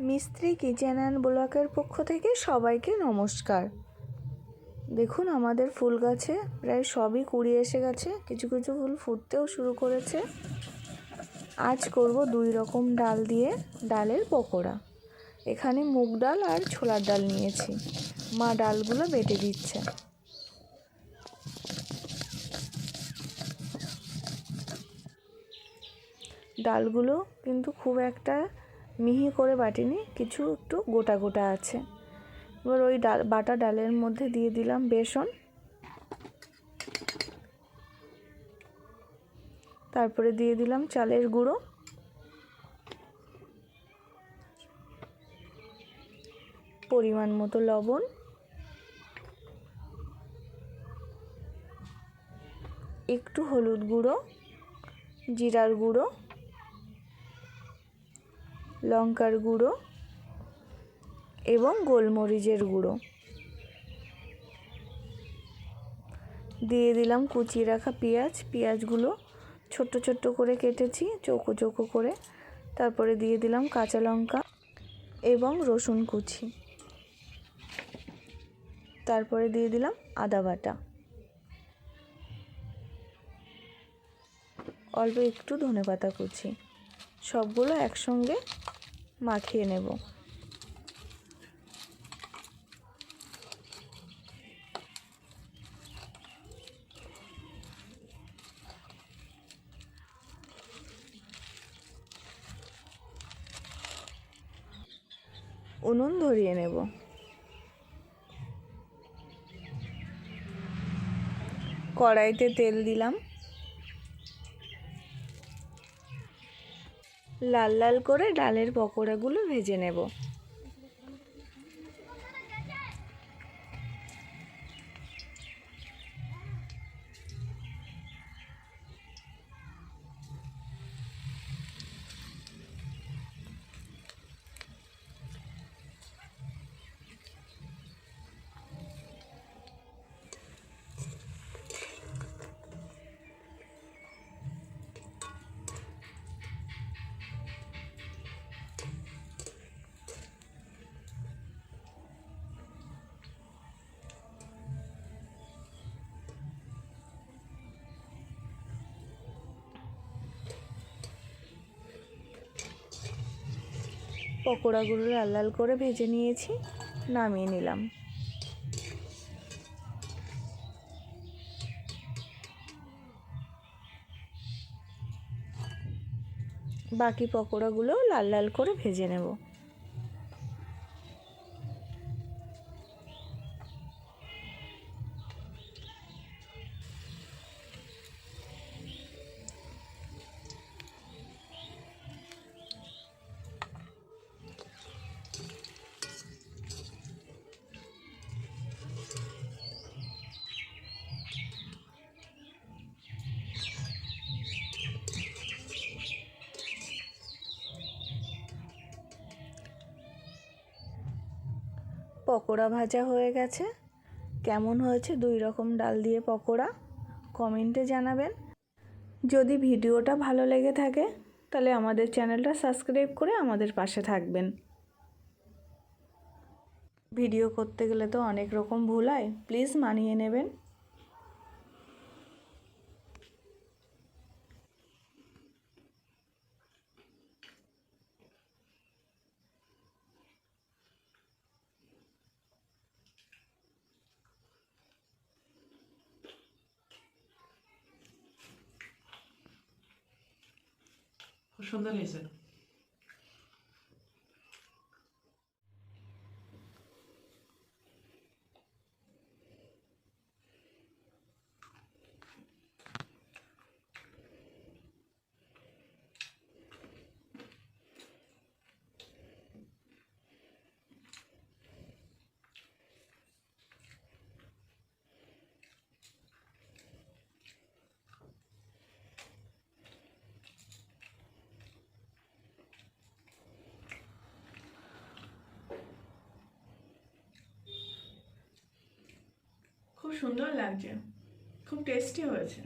মিস্ত্রি kitchen and ব্লকের পক্ষ থেকে সবাইকে নমস্কার? দেখুন আমাদের ফুল গাছে প্রায় সবই কুড়ি এসে গেছে, কিছু কিছু ফুল ফুটতেও শুরু করেছে। আজ করব দুই রকম ডাল দিয়ে ডালের পকোড়া। এখানে মুগ ডাল আর ছোলার ডাল নিয়েছি। মা ডালগুলো বেটে দিচ্ছে। ডালগুলো কিন্তু খুব একটা মিহি করে বাটিনি, কিছু একটু গোটা গোটা আছে। এবার ওই ডাল, বাটা ডালের মধ্যে দিয়ে দিলাম বেসন। তারপরে দিয়ে দিলাম চালের গুঁড়ো। পরিমাণ মতো লবণ। একটু হলুদ গুঁড়ো, জিরার গুঁড়ো। লঙ্কার গুঁড়ো এবং গোলমরিচের গুঁড়ো। দিয়ে দিলাম কুচিয়ে রাখা পেঁয়াজ। পেঁয়াজগুলো ছোট্ট ছোট্ট করে কেটেছি, চৌকো চৌকো করে। তারপরে দিয়ে দিলাম কাঁচা লঙ্কা এবং রসুন কুচি। তারপরে দিয়ে দিলাম আদা বাটা। অল্প একটু ধনে পাতা কুচি। সবগুলো একসঙ্গে মাখিয়ে নেব। উনুন ধরিয়ে নেব। কড়াইতে তেল দিলাম। লাল লাল করে ডালের পকোড়াগুলো ভেজে নেব। পকোড়াগুলো লাল লাল করে ভেজে নিয়েছি, নামিয়ে নিলাম। বাকি পকোড়াগুলো লাল লাল করে ভেজে নেব। পকোড়া ভাজা হয়ে গেছে। কেমন হয়েছে দুই রকম ডাল দিয়ে পকোড়া? কমেন্টে জানাবেন। যদি ভিডিওটা ভালো লেগে থাকে, তাহলে আমাদের চ্যানেলটা সাবস্ক্রাইব করে আমাদের পাশে থাকবেন। ভিডিও করতে গেলে তো অনেক রকম ভুল হয়, প্লিজ মানিয়ে নেবেন। সুন্দর হয়েছে খুব সুন্দর লাগছে। খুব টেস্টি হয়েছে।